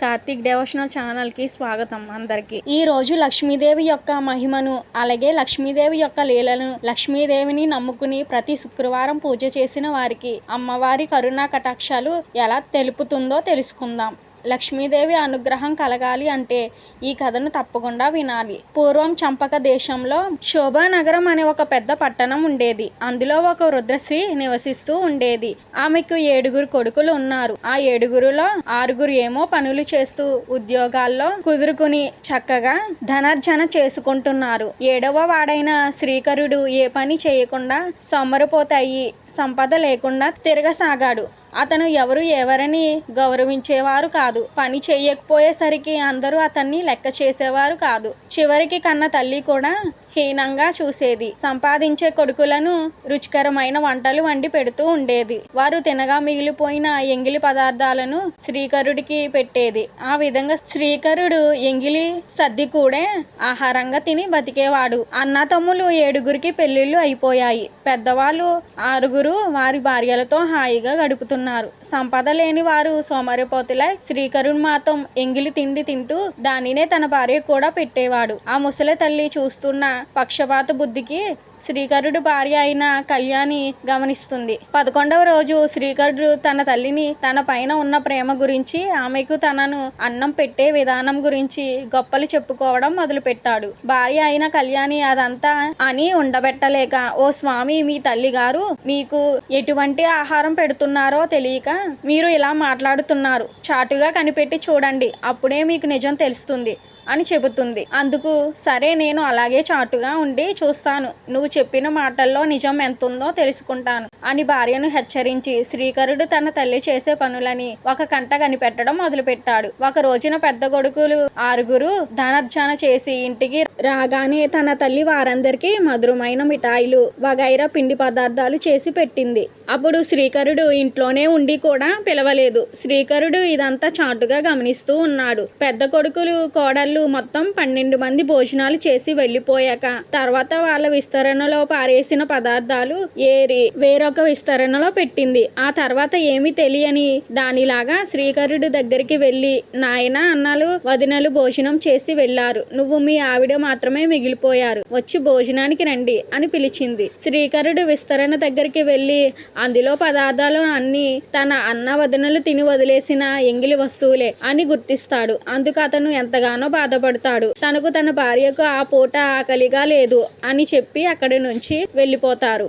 Karthik devotional ఛానల్కి స్వాగతం అందరికి. ఈ రోజు లక్ష్మీదేవి యొక్క మహిమను అలాగే లక్ష్మీదేవి యొక్క లీలను లక్ష్మీదేవిని నమ్ముకుని ప్రతి శుక్రవారం పూజ చేసిన వారికి అమ్మవారి కరుణా కటాక్షాలు ఎలా తెలుపుతుందో తెలుసుకుందాం. లక్ష్మీదేవి అనుగ్రహం కలగాలి అంటే ఈ కథను తప్పకుండా వినాలి. పూర్వం చంపక దేశంలో శోభానగరం అనే ఒక పెద్ద పట్టణం ఉండేది. అందులో ఒక రుద్రశ్రీ నివసిస్తూ ఉండేది. ఆమెకు ఏడుగురు కొడుకులు ఉన్నారు. ఆ ఏడుగురులో ఆరుగురు ఏమో పనులు చేస్తూ ఉద్యోగాల్లో కుదురుకుని చక్కగా ధనార్జన చేసుకుంటున్నారు. ఏడవ వాడైన శ్రీకరుడు ఏ పని చేయకుండా సొమ్మరిపోతాయి సంపద లేకుండా తిరగసాగాడు. అతను ఎవరు ఎవరని గౌరవించేవారు కాదు. పని చేయకపోయేసరికి అందరూ అతన్ని లెక్క చేసేవారు కాదు. చివరికి కన్న తల్లి కూడా హీనంగా చూసేది. సంపాదించే కొడుకులను రుచికరమైన వంటలు వండి పెడుతూ ఉండేది. వారు తినగా మిగిలిపోయిన ఎంగిలి పదార్థాలను శ్రీకరుడికి పెట్టేది. ఆ విధంగా శ్రీకరుడు ఎంగిలి సర్ది కూడా ఆహారంగా తిని బతికేవాడు. అన్న తమ్ములు ఏడుగురికి పెళ్ళిళ్ళు అయిపోయాయి. పెద్దవాళ్ళు ఆరుగురు వారి భార్యలతో హాయిగా గడుపుతున్నారు. సంపద లేని వారు సోమరిపోతులై శ్రీకరుడు మాత్రం ఎంగిలి తిండి తింటూ దానినే తన భార్య కూడా పెట్టేవాడు. ఆ ముసలి తల్లి చూస్తున్న పక్షపాత బుద్ధికి శ్రీకరుడు భార్య అయిన కళ్యాణి గమనిస్తుంది. పదకొండవ రోజు శ్రీకరుడు తన తల్లిని తన పైన ఉన్న ప్రేమ గురించి ఆమెకు తనను అన్నం పెట్టే విధానం గురించి గొప్పలు చెప్పుకోవడం మొదలుపెట్టాడు. భార్య అయిన కళ్యాణి అదంతా అని ఉండబెట్టలేక ఓ స్వామి మీ తల్లి గారు మీకు ఎటువంటి ఆహారం పెడుతున్నారో తెలియక మీరు ఇలా మాట్లాడుతున్నారు. చాటుగా కనిపెట్టి చూడండి అప్పుడే మీకు నిజం తెలుస్తుంది. అని చెబుతుంది. అందుకు సరే నేను అలాగే చాటుగా ఉండి చూస్తాను. నువ్వు చెప్పిన మాటల్లో నిజం ఎంతుందో తెలుసుకుంటాను. అని భార్యను హెచ్చరించి శ్రీకరుడు తన తల్లి చేసే పనులని ఒక కంట కనిపెట్టడం మొదలుపెట్టాడు. ఒక రోజున పెద్ద కొడుకులు ఆరుగురు ధనర్జన చేసి ఇంటికి రాగానే తన తల్లి వారందరికీ మధురమైన మిఠాయిలు వగైరా పిండి పదార్థాలు చేసి పెట్టింది. అప్పుడు శ్రీకరుడు ఇంట్లోనే ఉండి కూడా పిలవలేదు. శ్రీకరుడు ఇదంతా చాటుగా గమనిస్తూ ఉన్నాడు. పెద్ద కొడుకులు కోడళ్ళు మొత్తం పన్నెండు మంది భోజనాలు చేసి వెళ్ళిపోయాక తర్వాత వాళ్ళ విస్తరణలో పారేసిన పదార్థాలు ఏరి వేరొక ఒక విస్తరణలో పెట్టింది. ఆ తర్వాత ఏమీ తెలియని దానిలాగా శ్రీకరుడు దగ్గరికి వెళ్ళి నాయన అన్నలు వదినలు భోజనం చేసి వెళ్ళారు. నువ్వు మీ ఆవిడ మాత్రమే మిగిలిపోయారు. వచ్చి భోజనానికి రండి అని పిలిచింది. శ్రీకరుడు విస్తరణ దగ్గరికి వెళ్ళి అందులో పదార్థాలు అన్ని తన అన్న వదినలు తిని వదిలేసిన ఎంగిలి వస్తువులే అని గుర్తిస్తాడు. అందుకు అతను ఎంతగానో బాధపడతాడు. తనకు తన భార్యకు ఆ పూట ఆకలిగా లేదు అని చెప్పి అక్కడి నుంచి వెళ్ళిపోతారు.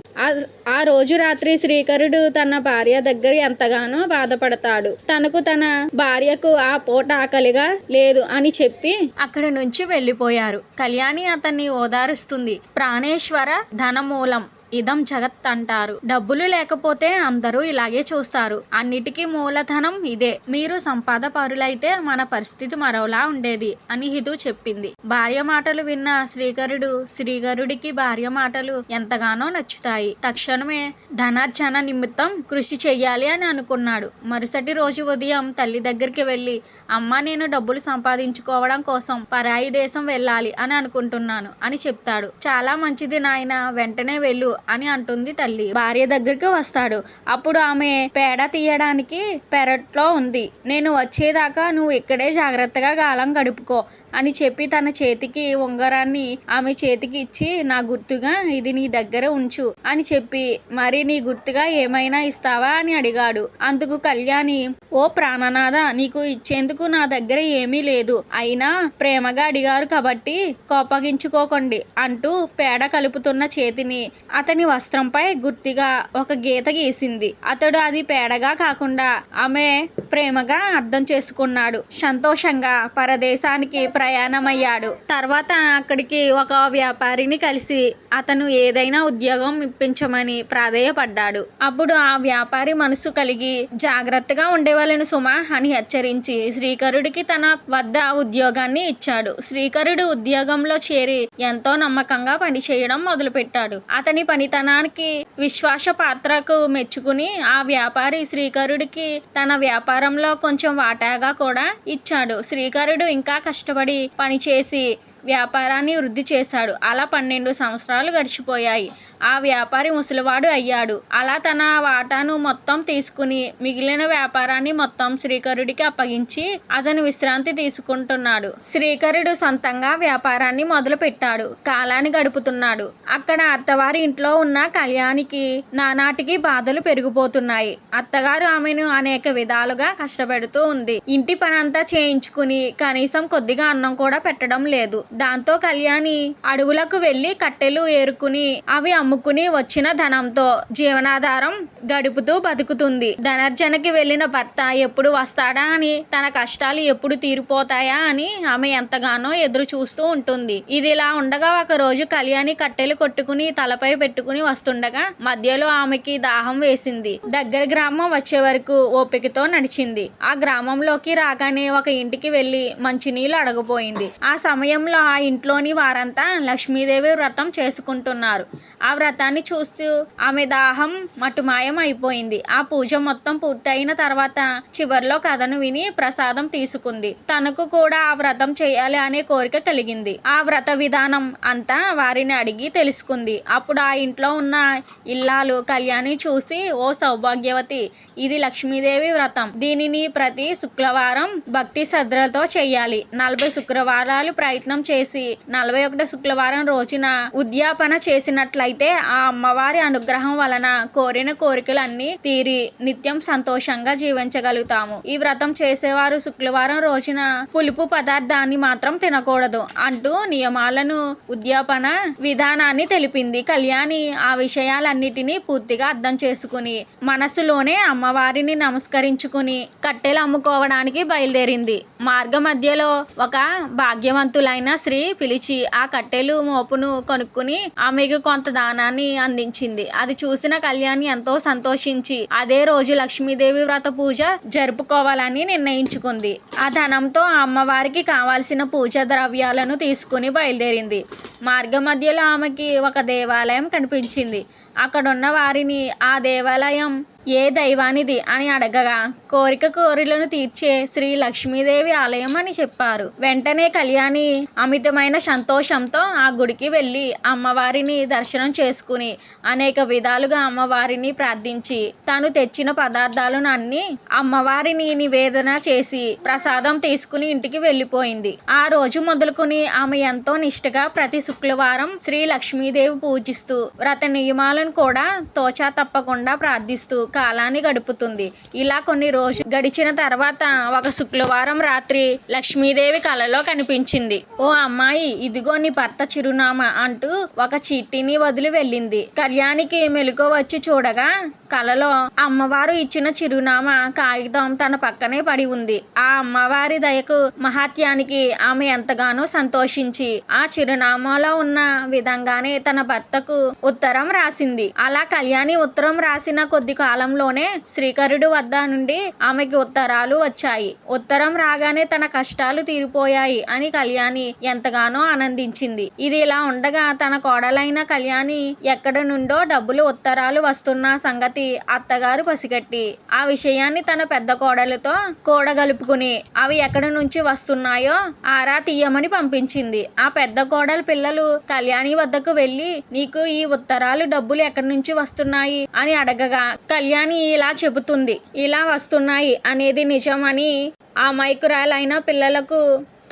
ఆ రోజు రాత్రి శ్రీకరుడు తన భార్య దగ్గర ఎంతగానో బాధపడతాడు. తనకు తన భార్యకు ఆ పూట ఆకలిగా లేదు అని చెప్పి అక్కడి నుంచి వెళ్ళిపోయారు. కళ్యాణి అతన్ని ఓదారుస్తుంది. ప్రాణేశ్వర ధనమూలం. ఇదం జగత్ అంటారు. డబ్బులు లేకపోతే అందరూ ఇలాగే చూస్తారు. అన్నిటికీ మూలధనం ఇదే. మీరు సంపాద పరులైతే మన పరిస్థితి మరోలా ఉండేది అని హితు చెప్పింది. భార్య మాటలు విన్న శ్రీకరుడు శ్రీకరుడికి భార్య మాటలు ఎంతగానో నచ్చుతాయి. తక్షణమే ధనార్జన నిమిత్తం కృషి చెయ్యాలి అని అనుకున్నాడు. మరుసటి రోజు ఉదయం తల్లి దగ్గరికి వెళ్ళి అమ్మ నేను డబ్బులు సంపాదించుకోవడం కోసం పరాయి దేశం వెళ్ళాలి అని అనుకుంటున్నాను అని చెప్తాడు. చాలా మంచిది నాయన వెంటనే వెళ్ళు. అని అంటుంది తల్లి. భార్య దగ్గరికి వస్తాడు. అప్పుడు ఆమె పేడ తీయడానికి పెరట్లో ఉంది. నేను వచ్చేదాకా నువ్వు ఇక్కడే జాగ్రత్తగా కాలం గడుపుకో. అని చెప్పి తన చేతికి ఉంగరాన్ని ఆమె చేతికి ఇచ్చి నా గుర్తుగా ఇది నీ దగ్గర ఉంచు అని చెప్పి మరి నీ గుర్తుగా ఏమైనా ఇస్తావా? అని అడిగాడు. అందుకు కళ్యాణి ఓ ప్రాణనాథ నీకు ఇచ్చేందుకు నా దగ్గర ఏమీ లేదు. అయినా ప్రేమగా అడిగారు కాబట్టి కోపగించుకోకండి అంటూ పేడ కలుపుతున్న చేతిని అతని వస్త్రంపై గుర్తిగా ఒక గీత గీసింది. అతడు అది పేడగా కాకుండా ఆమె ప్రేమగా అర్థం చేసుకున్నాడు. సంతోషంగా పరదేశానికి ప్రయాణమయ్యాడు. తర్వాత అక్కడికి ఒక వ్యాపారిని కలిసి అతను ఏదైనా ఉద్యోగం ఇప్పించమని ప్రాధేయపడ్డాడు. అప్పుడు ఆ వ్యాపారి మనసు కలిగి జాగ్రత్తగా ఉండేవాళ్ళను సుమ అని హెచ్చరించి శ్రీకరుడికి తన వద్ద ఉద్యోగాన్ని ఇచ్చాడు. శ్రీకరుడు ఉద్యోగంలో చేరి ఎంతో నమ్మకంగా పనిచేయడం మొదలుపెట్టాడు. అతని పనితనానికి విశ్వాస పాత్రకు మెచ్చుకుని ఆ వ్యాపారి శ్రీకరుడికి తన వ్యాపారంలో కొంచెం వాటాగా కూడా ఇచ్చాడు. శ్రీకరుడు ఇంకా కష్టపడి పని చేసి వ్యాపారాన్ని వృద్ధి చేశాడు. అలా పన్నెండు సంవత్సరాలు గడిచిపోయాయి. ఆ వ్యాపారి ముసలివాడు అయ్యాడు. అలా తన వాటాను మొత్తం తీసుకుని మిగిలిన వ్యాపారాన్ని మొత్తం శ్రీకరుడికి అప్పగించి అతను విశ్రాంతి తీసుకుంటున్నాడు. శ్రీకరుడు సొంతంగా వ్యాపారాన్ని మొదలు పెట్టాడు కాలాన్ని గడుపుతున్నాడు. అక్కడ అత్తవారి ఇంట్లో ఉన్న కళ్యాణికి నానాటికి బాధలు పెరిగిపోతున్నాయి. అత్తగారు ఆమెను అనేక విధాలుగా కష్టపెడుతూ ఉంది. ఇంటి పనంతా చేయించుకుని కనీసం కొద్దిగా అన్నం కూడా పెట్టడం లేదు. దాంతో కళ్యాణి అడవులకు వెళ్ళి కట్టెలు ఏరుకుని అవి అమ్ముకుని వచ్చిన ధనంతో జీవనాధారం గడుపుతూ బతుకుతుంది. ధనర్జనకి వెళ్ళిన భర్త ఎప్పుడు వస్తాడా అని తన కష్టాలు ఎప్పుడు తీరిపోతాయా అని ఆమె ఎంతగానో ఎదురు చూస్తూ ఉంటుంది. ఇది ఇలా ఉండగా ఒక రోజు కళ్యాణి కట్టెలు కొట్టుకుని తలపై పెట్టుకుని వస్తుండగా మధ్యలో ఆమెకి దాహం వేసింది. దగ్గర గ్రామం వచ్చే వరకు ఓపికతో నడిచింది. ఆ గ్రామంలోకి రాగానే ఒక ఇంటికి వెళ్ళి మంచినీళ్ళు అడగపోయింది ఆ సమయంలో ఆ ఇంట్లోని వారంతా లక్ష్మీదేవి వ్రతం చేసుకుంటున్నారు. ఆ వ్రతాన్ని చూస్తూ ఆమె దాహం మటుమాయం అయిపోయింది ఆ పూజ మొత్తం పూర్తయిన తర్వాత చివరిలో కథను విని ప్రసాదం తీసుకుంది. తనకు కూడా ఆ వ్రతం చేయాలి అనే కోరిక కలిగింది. ఆ వ్రత విధానం అంతా వారిని అడిగి తెలుసుకుంది. అప్పుడు ఆ ఇంట్లో ఉన్న ఇల్లాలు కళ్యాణి చూసి ఓ సౌభాగ్యవతి ఇది లక్ష్మీదేవి వ్రతం. దీనిని ప్రతి శుక్రవారం భక్తి శ్రద్ధలతో చేయాలి. నలభై శుక్రవారాలు ప్రయత్నం చేసి నలభై ఒకటి శుక్రవారం రోజున ఉద్యాపన చేసినట్లయితే ఆ అమ్మవారి అనుగ్రహం వలన కోరిన కోరికలన్నీ తీరి నిత్యం సంతోషంగా జీవించగలుగుతాము. ఈ వ్రతం చేసేవారు శుక్రవారం రోజున పులుపు పదార్థాన్ని మాత్రం తినకూడదు అంటూ నియమాలను ఉద్యాపన విధానాన్ని తెలిపింది. కళ్యాణి ఆ విషయాలన్నిటినీ పూర్తిగా అర్థం చేసుకుని మనసులోనే అమ్మవారిని నమస్కరించుకుని కట్టెలు అమ్ముకోవడానికి బయలుదేరింది. మార్గ మధ్యలో ఒక భాగ్యవంతులైన స్త్రీ పిలిచి ఆ కట్టెలు మోపును కొనుక్కుని ఆమెకు కొంత దానాన్ని అందించింది. అది చూసిన కళ్యాణి ఎంతో సంతోషించి అదే రోజు లక్ష్మీదేవి వ్రత పూజ జరుపుకోవాలని నిర్ణయించుకుంది. ఆ ధనంతో ఆ అమ్మవారికి కావాల్సిన పూజ ద్రవ్యాలను తీసుకుని బయలుదేరింది. మార్గ మధ్యలో ఆమెకి ఒక దేవాలయం కనిపించింది. అక్కడున్న వారిని ఆ దేవాలయం ఏ దైవానిది అని అడగగా. కోరిక కోరిలను తీర్చే శ్రీ లక్ష్మీదేవి ఆలయం అని చెప్పారు. వెంటనే కళ్యాణి అమితమైన సంతోషంతో ఆ గుడికి వెళ్ళి అమ్మవారిని దర్శనం చేసుకుని అనేక విధాలుగా అమ్మవారిని ప్రార్థించి తాను తెచ్చిన పదార్థాలను అన్ని అమ్మవారిని నివేదన చేసి ప్రసాదం తీసుకుని ఇంటికి వెళ్ళిపోయింది. ఆ రోజు మొదలుకొని ఆమె ఎంతో నిష్ఠగా ప్రతి శుక్రవారం శ్రీ లక్ష్మీదేవి పూజిస్తూ వ్రత నియమాలను కూడా తోచా తప్పకుండా ప్రార్థిస్తూ కాలాన్ని గడుపుతుంది. ఇలా కొన్ని రోజులు గడిచిన తర్వాత ఒక శుక్రవారం రాత్రి లక్ష్మీదేవి కలలో కనిపించింది. ఓ అమ్మాయి ఇదిగో నీ భర్త చిరునామా అంటూ ఒక చీటీని వదిలి వెళ్ళింది. కళ్యాణికి మెలకు వచ్చి చూడగా కలలో అమ్మవారు ఇచ్చిన చిరునామా కాగితం తన పక్కనే పడి ఉంది. ఆ అమ్మవారి దయకు మహాత్యానికి ఆమె ఎంతగానో సంతోషించి ఆ చిరునామాలో ఉన్న విధంగానే తన భర్తకు ఉత్తరం రాసింది. అలా కళ్యాణి ఉత్తరం రాసిన కొద్ది కాలంలోనే శ్రీకరుడు వద్ద నుండి ఆమెకి ఉత్తరాలు వచ్చాయి. ఉత్తరం రాగానే తన కష్టాలు తీరిపోయాయి అని కళ్యాణి ఎంతగానో ఆనందించింది. ఇది ఇలా ఉండగా తన కోడలైన కళ్యాణి ఎక్కడ నుండో డబ్బులు ఉత్తరాలు వస్తున్న సంగతి అత్తగారు పసిగట్టి ఆ విషయాన్ని తన పెద్ద కోడలతో కూడగలుపుకుని అవి ఎక్కడ నుంచి వస్తున్నాయో ఆరా తీయమని పంపించింది. ఆ పెద్ద కోడలు పిల్లలు కళ్యాణి వద్దకు వెళ్ళి నీకు ఈ ఉత్తరాలు డబ్బులు ఎక్కడి నుంచి వస్తున్నాయి అని అడగగా కళ్యాణి ఇలా చెబుతుంది. ఇలా వస్తున్నాయి అనేది నిజమని ఆ మైకురాలైన పిల్లలకు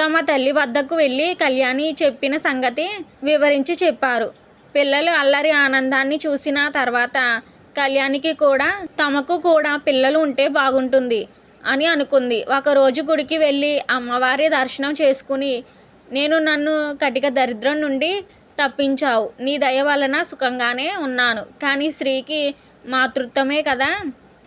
తమ తల్లి వద్దకు వెళ్ళి కళ్యాణి చెప్పిన సంగతి వివరించి చెప్పారు. పిల్లలు అల్లరి ఆనందాన్ని చూసిన తర్వాత కళ్యాణికి కూడా తమకు కూడా పిల్లలు ఉంటే బాగుంటుంది అని అనుకుంది. ఒకరోజు గుడికి వెళ్ళి అమ్మవారి దర్శనం చేసుకుని నేను నన్ను కటిక దరిద్రం నుండి తప్పించావు. నీ దయ వలన సుఖంగానే ఉన్నాను. కానీ స్త్రీకి మాతృత్వమే కదా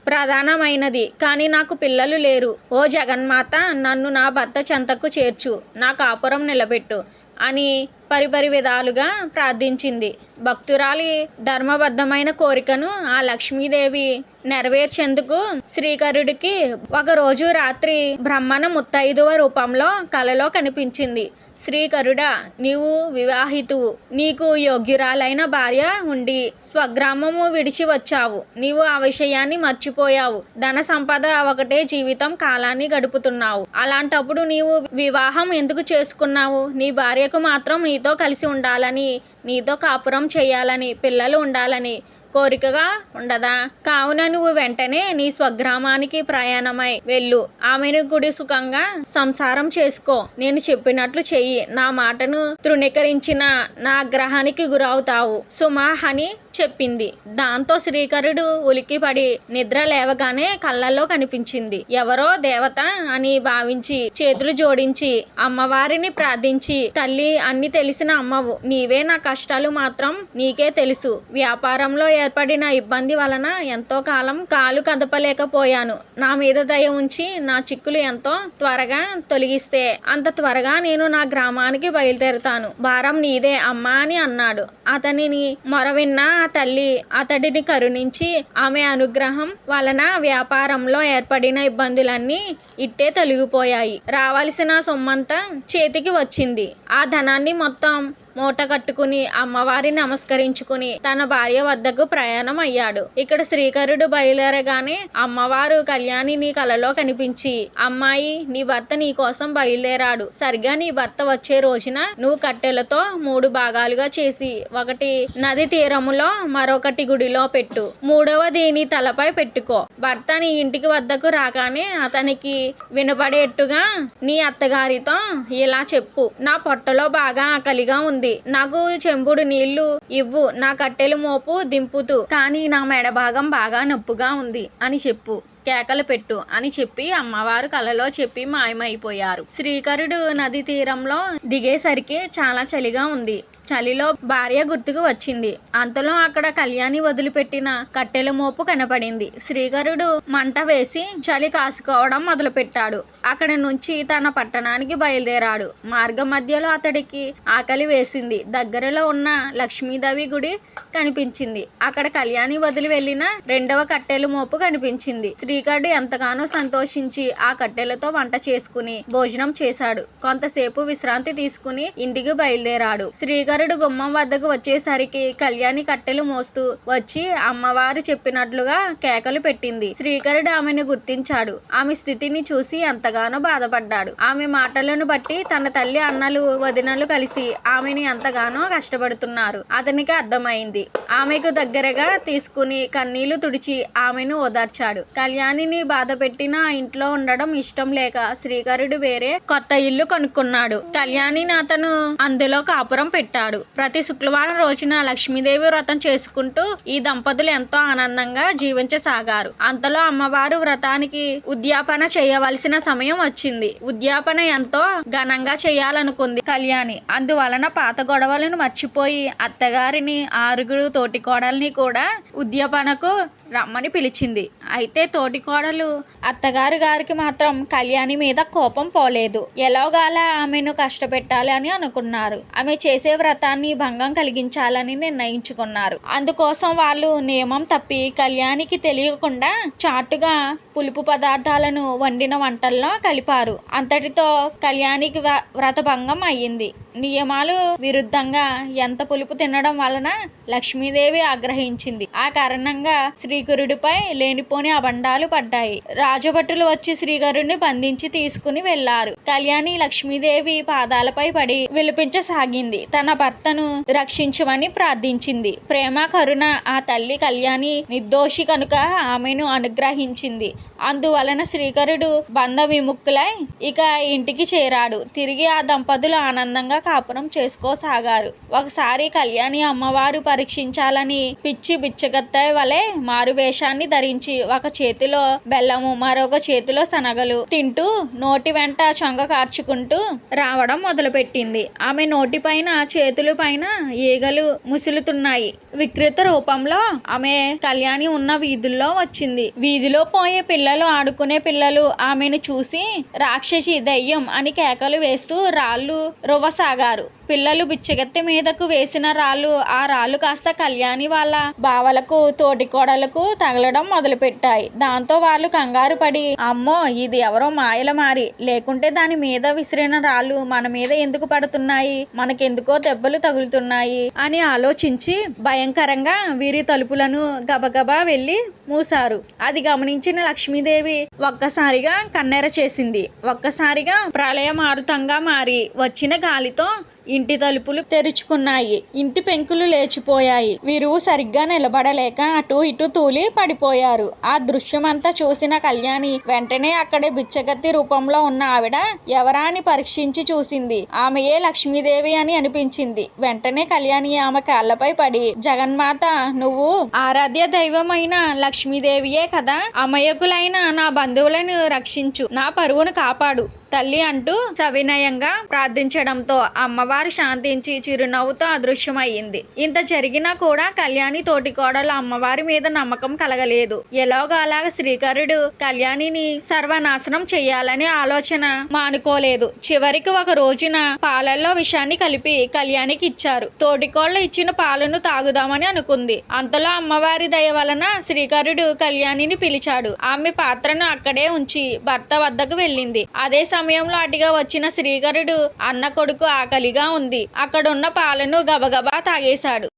ప్రధానమైనది. కానీ నాకు పిల్లలు లేరు. ఓ జగన్మాత నన్ను నా భర్త చెంతకు చేర్చు. నా కాపురం నిలబెట్టు. అని పరిపరి విధాలుగా ప్రార్థించింది. భక్తురాలి ధర్మబద్ధమైన కోరికను ఆ లక్ష్మీదేవి నెరవేర్చేందుకు శ్రీకరుడికి ఒకరోజు రాత్రి బ్రహ్మణ ముత్తైదువ రూపంలో కలలో కనిపించింది. శ్రీకరుడా నీవు వివాహితువు. నీకు యోగ్యురాలైన భార్య ఉండి స్వగ్రామము విడిచి వచ్చావు. నీవు ఆ విషయాన్ని మర్చిపోయావు. ధన సంపద ఒకటే జీవితం కాలాన్ని గడుపుతున్నావు. అలాంటప్పుడు నీవు వివాహం ఎందుకు చేసుకున్నావు? నీ భార్యకు మాత్రం నీతో కలిసి ఉండాలని నీతో కాపురం చేయాలని పిల్లలు ఉండాలని కోరికగా ఉండదా? కావున నువ్వు వెంటనే నీ స్వగ్రామానికి ప్రయాణమై వెళ్ళు. ఆమెను గుడి సుఖంగా సంసారం చేసుకో. నేను చెప్పినట్లు చెయ్యి. నా మాటను తృణీకరించిన నా గ్రహానికి గురవుతావు. సుమా అని చెప్పింది. దాంతో శ్రీకరుడు ఉలికిపడి నిద్ర లేవగానే కళ్ళల్లో కనిపించింది. ఎవరో దేవత అని భావించి చేతులు జోడించి అమ్మవారిని ప్రార్థించి తల్లి అన్ని తెలిసిన అమ్మవు. నీవే నా కష్టాలు మాత్రం నీకే తెలుసు. వ్యాపారంలో ఏర్పడిన ఇబ్బంది వలన ఎంతో కాలం కాలు కదపలేకపోయాను. నా మీద దయ ఉంచి నా చిక్కులు ఎంతో త్వరగా తొలగిస్తే అంత త్వరగా నేను నా గ్రామానికి బయలుదేరుతాను. భారం నీదే అమ్మా అని అన్నాడు. అతనిని మొరవిన్న ఆ తల్లి అతడిని కరుణించి ఆమె అనుగ్రహం వలన వ్యాపారంలో ఏర్పడిన ఇబ్బందులన్నీ ఇట్టే తొలగిపోయాయి. రావాల్సిన సొమ్మంతా చేతికి వచ్చింది. ఆ ధనాన్ని మొత్తం మూట కట్టుకుని అమ్మవారిని నమస్కరించుకుని తన భార్య వద్దకు ప్రయాణం అయ్యాడు. ఇక్కడ శ్రీకరుడు బయలుదేరగానే అమ్మవారు కళ్యాణిని కలలో కనిపించి అమ్మాయి నీ భర్త నీ కోసం బయలుదేరాడు. సరిగా నీ భర్త వచ్చే రోజున నువ్వు కట్టెలతో మూడు భాగాలుగా చేసి ఒకటి నది తీరములో మరొకటి గుడిలో పెట్టు. మూడవది నీ తలపై పెట్టుకో. భర్త నీ ఇంటికి వద్దకు రాగానే అతనికి వినపడేట్టుగా నీ అత్తగారితో ఇలా చెప్పు. నా పొట్టలో బాగా ఆకలిగా ఉంది. నాకు చెంబుడు నీళ్ళు ఇవ్వు నా కట్టెలు మోపు దింపుతూ కానీ నా మెడ భాగం బాగా నొప్పుగా ఉంది అని చెప్పు కేకలు పెట్టు అని చెప్పి అమ్మవారు కలలో చెప్పి మాయమైపోయారు. శ్రీకరుడు నది తీరంలో దిగేసరికి చాలా చలిగా ఉంది. చలిలో భార్య గుర్తుకు వచ్చింది. అంతలో అక్కడ కళ్యాణి వదిలిపెట్టిన కట్టెల మోపు కనపడింది. శ్రీకరుడు మంట వేసి చలి కాసుకోవడం మొదలుపెట్టాడు. అక్కడి నుంచి తన పట్టణానికి బయలుదేరాడు. మార్గ మధ్యలో అతడికి ఆకలి వేసింది. దగ్గరలో ఉన్న లక్ష్మీదేవి గుడి కనిపించింది. అక్కడ కళ్యాణి వదిలి వెళ్ళిన రెండవ కట్టెల మోపు కనిపించింది. శ్రీకరుడు ఎంతగానో సంతోషించి ఆ కట్టెలతో వంట చేసుకుని భోజనం చేశాడు. కొంతసేపు విశ్రాంతి తీసుకుని ఇంటికి బయలుదేరాడు. శ్రీకరుడు గుమ్మం వద్దకు వచ్చేసరికి కళ్యాణి కట్టెలు మోస్తూ వచ్చి అమ్మవారు చెప్పినట్లుగా కేకలు పెట్టింది. శ్రీకరుడు ఆమెను గుర్తించాడు. ఆమె స్థితిని చూసి ఎంతగానో బాధపడ్డాడు. ఆమె మాటలను బట్టి తన తల్లి అన్నలు వదినలు కలిసి ఆమెని ఎంతగానో కష్టపడుతున్నారు. అతనికి అర్థమైంది. ఆమెకు దగ్గరగా తీసుకుని కన్నీళ్ళు తుడిచి ఆమెను ఓదార్చాడు. కళ్యాణిని బాధ పెట్టిన ఇంట్లో ఉండడం ఇష్టం లేక శ్రీకరుడు వేరే కొత్త ఇల్లు కొనుక్కున్నాడు. కళ్యాణిని అతను అందులో కాపురం పెట్టాడు. ప్రతి శుక్రవారం రోజున లక్ష్మీదేవి వ్రతం చేసుకుంటూ ఈ దంపతులు ఎంతో ఆనందంగా జీవించసాగారు. అంతలో అమ్మవారు వ్రతానికి ఉద్యాపన చేయవలసిన సమయం వచ్చింది. ఉద్యాపన ఎంతో ఘనంగా చేయాలనుకుంది కళ్యాణి. అందువలన పాత గొడవలను మర్చిపోయి అత్తగారిని ఆరుగురు తోటి కోడల్ని కూడా ఉద్యాపనకు రమ్మని పిలిచింది. అయితే తోటి కోడలు అత్తగారు గారికి మాత్రం కళ్యాణి మీద కోపం పోలేదు. ఎలాగాల ఆమెను కష్టపెట్టాలి అని అనుకున్నారు. ఆమె చేసే వ్రతాన్ని భంగం కలిగించాలని నిర్ణయించుకున్నారు. అందుకోసం వాళ్ళు నియమం తప్పి కళ్యాణికి తెలియకుండా చాటుగా పులుపు పదార్థాలను వండిన వంటల్లో కలిపారు. అంతటితో కళ్యాణికి వ్ర- వ్రతభంగం అయ్యింది. నియమాలు విరుద్ధంగా ఎంత పులుపు తినడం వలన లక్ష్మీదేవి ఆగ్రహించింది. ఆ కారణంగా శ్రీకరుడిపై లేనిపోని అబండాలు పడ్డాయి. రాజభటులు వచ్చి శ్రీకరుడిని బంధించి తీసుకుని వెళ్ళారు కళ్యాణి లక్ష్మీదేవి పాదాలపై పడి విలిపించసాగింది. తన భర్తను రక్షించమని ప్రార్థించింది. ప్రేమ కరుణ ఆ తల్లి కళ్యాణి నిర్దోషి కనుక ఆమెను అనుగ్రహించింది. అందువలన శ్రీకరుడు బంధ విముక్తులై ఇక ఇంటికి చేరాడు. తిరిగి ఆ దంపతులు ఆనందంగా కాపురం చేసుకోసాగారు. ఒకసారి కళ్యాణి అమ్మవారు పరీక్షించాలని పిచ్చి బిచ్చగత్త వలె మారు వేషాన్ని ధరించి ఒక చేతిలో బెల్లము మరొక చేతిలో శనగలు తింటూ నోటి వెంట చొంగ కార్చుకుంటూ రావడం మొదలుపెట్టింది. ఆమె నోటి పైన చేతులు పైన ఈగలు ముసులుతున్నాయి. వికృత రూపంలో ఆమె కళ్యాణి ఉన్న వీధుల్లో వచ్చింది. వీధిలో పోయే పిల్లలు ఆడుకునే పిల్లలు ఆమెను చూసి రాక్షసి దయ్యం అని కేకలు వేస్తూ రాళ్ళు రువసాగ సాగారు పిల్లలు బిచ్చగత్తె మీదకు వేసిన రాళ్ళు ఆ రాళ్ళు కాస్త కళ్యాణి వాళ్ళ బావలకు తోటి కోడలకు తగలడం మొదలుపెట్టాయి. దాంతో వాళ్ళు కంగారు పడి అమ్మో ఇది ఎవరో మాయల మారి. లేకుంటే దాని మీద విసిరిన రాళ్ళు మన మీద ఎందుకు పడుతున్నాయి? మనకెందుకో దెబ్బలు తగులుతున్నాయి అని ఆలోచించి భయంకరంగా వీరి తలుపులను గబగబా వెళ్ళి మూసారు అది గమనించిన లక్ష్మీదేవి ఒక్కసారిగా కన్నెర చేసింది. ఒక్కసారిగా ప్రళయమారుతంగా మారి వచ్చిన ¿cierto? ఇంటి తలుపులు తెరుచుకున్నాయి. ఇంటి పెంకులు లేచిపోయాయి. వీరు సరిగ్గా నిలబడలేక అటు ఇటు తూలి పడిపోయారు. ఆ దృశ్యమంతా చూసిన కళ్యాణి వెంటనే అక్కడే బిచ్చగత్తి రూపంలో ఉన్న ఆవిడ ఎవరా అని పరీక్షించి చూసింది. ఆమెయే లక్ష్మీదేవి అని అనిపించింది. వెంటనే కళ్యాణి ఆమె కాళ్ళపై పడి జగన్మాత నువ్వు ఆరాధ్య దైవమైన లక్ష్మీదేవియే కదా. అమయకులైన నా బంధువులను రక్షించు. నా పరువును కాపాడు. తల్లి అంటూ సవినయంగా ప్రార్థించడంతో అమ్మవారు శాంతించి చిరునవ్వుతో అదృశ్యమయ్యింది. ఇంత జరిగినా కూడా కళ్యాణి తోటికోడలు అమ్మవారి మీద నమ్మకం కలగలేదు. ఎలాగోలా శ్రీకరుడు కళ్యాణిని సర్వనాశనం చేయాలనే ఆలోచన మానుకోలేదు. చివరికి ఒక రోజున పాలల్లో విషాన్ని కలిపి కళ్యాణికి ఇచ్చారు. తోటికోళ్ళు ఇచ్చిన పాలను తాగుదామని అనుకుంది. అంతలో అమ్మవారి దయ వలన శ్రీకరుడు కళ్యాణిని పిలిచాడు. ఆమె పాత్రను అక్కడే ఉంచి భర్త వద్దకు వెళ్ళింది. అదే సమయంలో అటుగా వచ్చిన శ్రీకరుడు అన్న కొడుకు ఆకలిగా ఉంది. అక్కడున్న పాలను గబగబా తాగేశాడు.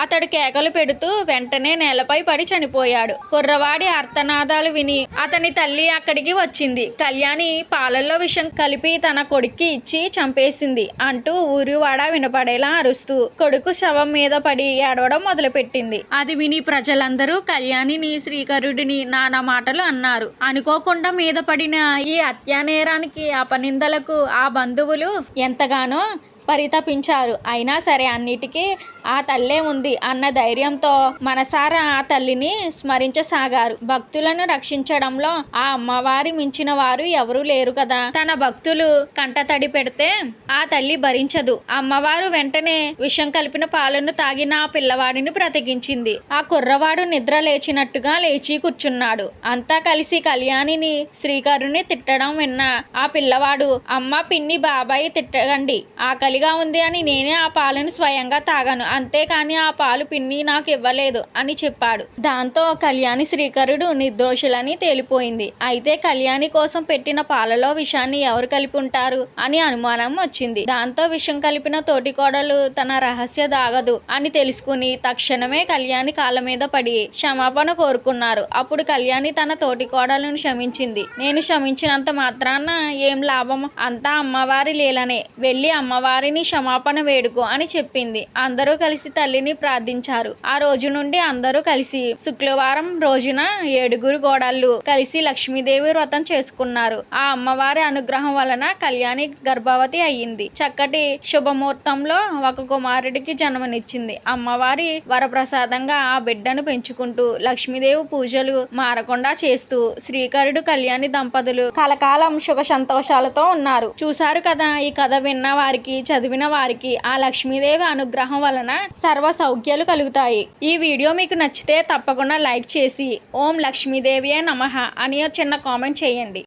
అతడు కేకలు పెడుతూ వెంటనే నేలపై పడి చనిపోయాడు. కుర్రవాడి అర్తనాదాలు విని అతని తల్లి అక్కడికి వచ్చింది. కళ్యాణి పాలల్లో విషం కలిపి తన కొడుక్కి ఇచ్చి చంపేసింది అంటూ ఊరివాడ వినపడేలా అరుస్తూ కొడుకు శవం మీద పడి ఏడవడం మొదలుపెట్టింది. అది విని ప్రజలందరూ కళ్యాణిని శ్రీకరుడిని నానా మాటలు అన్నారు. అనుకోకుండా మీద పడిన ఈ హత్యానేరానికి అపనిందలకు ఆ బంధువులు ఎంతగానో పరితపించారు. అయినా సరే అన్నిటికీ ఆ తల్లే ఉంది అన్న ధైర్యంతో మనసారా ఆ తల్లిని స్మరించసాగారు. భక్తులను రక్షించడంలో ఆ అమ్మవారి మించిన వారు ఎవరూ లేరు కదా. తన భక్తులు కంటతడి పెడితే ఆ తల్లి భరించదు. అమ్మవారు వెంటనే విషం కలిపిన పాలను తాగిన ఆ పిల్లవాడిని బ్రతికించింది ఆ కుర్రవాడు నిద్ర లేచినట్టుగా లేచి కూర్చున్నాడు. అంతా కలిసి కళ్యాణిని శ్రీకరుని తిట్టడం విన్న ఆ పిల్లవాడు అమ్మ పిన్ని బాబాయి తిట్టగండి చలిగా ఉంది అని నేనే ఆ పాలను స్వయంగా తాగాను. అంతేకాని ఆ పాలు పిన్ని నాకు ఇవ్వలేదు అని చెప్పాడు. దాంతో కళ్యాణి శ్రీకరుడు నిర్దోషులని తేలిపోయింది. అయితే కళ్యాణి కోసం పెట్టిన పాలలో విషాన్ని ఎవరు కలిపి ఉంటారు అని అనుమానం వచ్చింది. దాంతో విషం కలిపిన తోటికోడలు తన రహస్య దాగదు అని తెలుసుకుని తక్షణమే కళ్యాణి కాళ్ళ మీద పడి క్షమాపణ కోరుకున్నారు. అప్పుడు కళ్యాణి తన తోటికోడలను క్షమించింది. నేను క్షమించినంత మాత్రాన ఏం లాభం? అంతా అమ్మవారి లీలనే. వెళ్ళి అమ్మవారి వారిని క్షమాపణ వేడుకో అని చెప్పింది. అందరూ కలిసి తల్లిని ప్రార్థించారు. ఆ రోజు నుండి అందరూ కలిసి శుక్రవారం రోజున ఏడుగురు గోడళ్ళు కలిసి లక్ష్మీదేవి వ్రతం చేసుకున్నారు. ఆ అమ్మవారి అనుగ్రహం వలన కళ్యాణి గర్భవతి అయ్యింది. చక్కటి శుభముహూర్తంలో ఒక కుమారుడికి జన్మనిచ్చింది. అమ్మవారి వరప్రసాదంగా ఆ బిడ్డను పెంచుకుంటూ లక్ష్మీదేవి పూజలు మారకుండా చేస్తూ శ్రీకరుడు కళ్యాణి దంపతులు కలకాలం సుఖ సంతోషాలతో ఉన్నారు. చూశారు కదా ఈ కథ విన్న వారికి చదివిన వారికి ఆ లక్ష్మీదేవి అనుగ్రహం వలన సర్వ సౌఖ్యాలు కలుగుతాయి. ఈ వీడియో మీకు నచ్చితే తప్పకుండా లైక్ చేసి ఓం లక్ష్మీదేవియే నమః అని ఒక చిన్న కామెంట్ చేయండి.